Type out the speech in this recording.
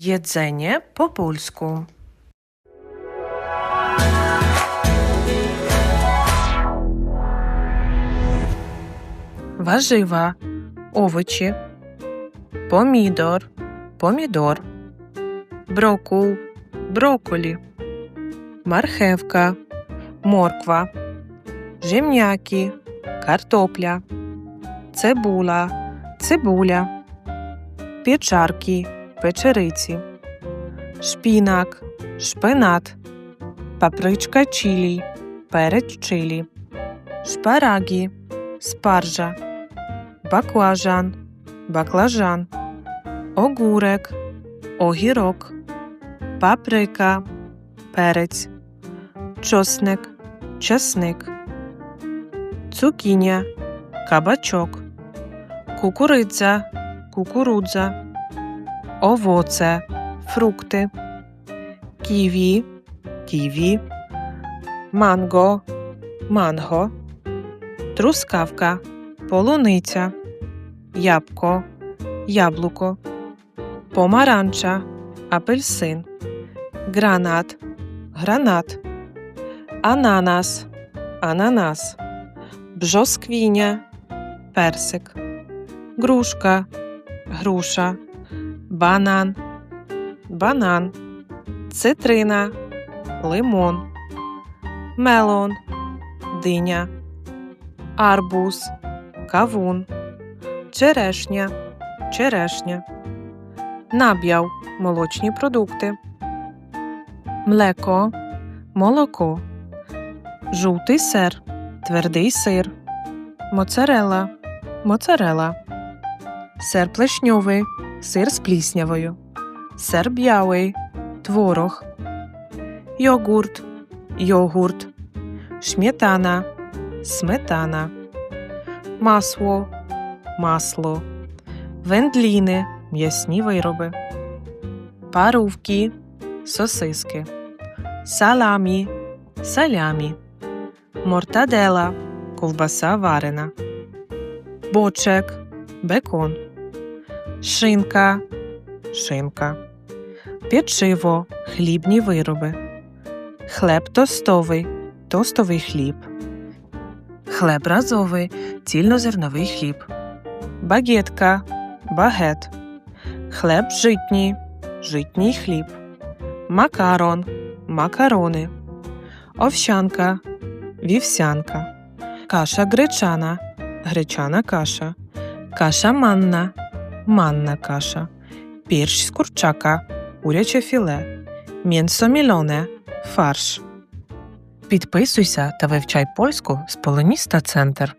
Jedzenie po polsku. Warzywa, овочі, помідор, помідор, брокул, брокколі, мархевка, морква, жемняки, картопля, цибула, цибуля, печарки, печериці, шпінак, шпинат, папричка чилі, перець чилі, шпараги, спаржа, баклажан, баклажан, огурек, огірок, паприка, перець, чосник, чесник, цукіня, кабачок, кукурудза, кукурудза, овоце, фрукти, ківі, ківі, манго, манго, трускавка, полуниця, ябко, яблуко, помаранча, апельсин, гранат, гранат, ананас, ананас, бжосквіня, персик, грушка, груша, банан, банан, цитрина, лимон, мелон, диня, арбуз, кавун, черешня, черешня, наб'яв. Молочні продукти, млеко, молоко, жовтий сир, твердий сир, моцарела, моцарела, сир плешньовий, сир з пліснявою, сир б'явий, творог, йогурт, йогурт, шмітана, сметана, масло, масло, вендліни, м'ясні вироби, парувки, сосиски, саламі, салямі, мортадела, ковбаса варена, бочек, бекон, шинка, шинка, печиво, хлібні вироби, хлеб тостовий, тостовий хліб, хлеб разовий, цільнозерновий хліб, багетка, багет, хлеб житній, житній хліб, макарон, макарони, овсянка, вівсянка, каша гречана, гречана каша, каша манна, манна каша, пірш з курчака, куряче філе, м'ясо мільоне, фарш. Підписуйся та вивчай польську з Полоніста Центр.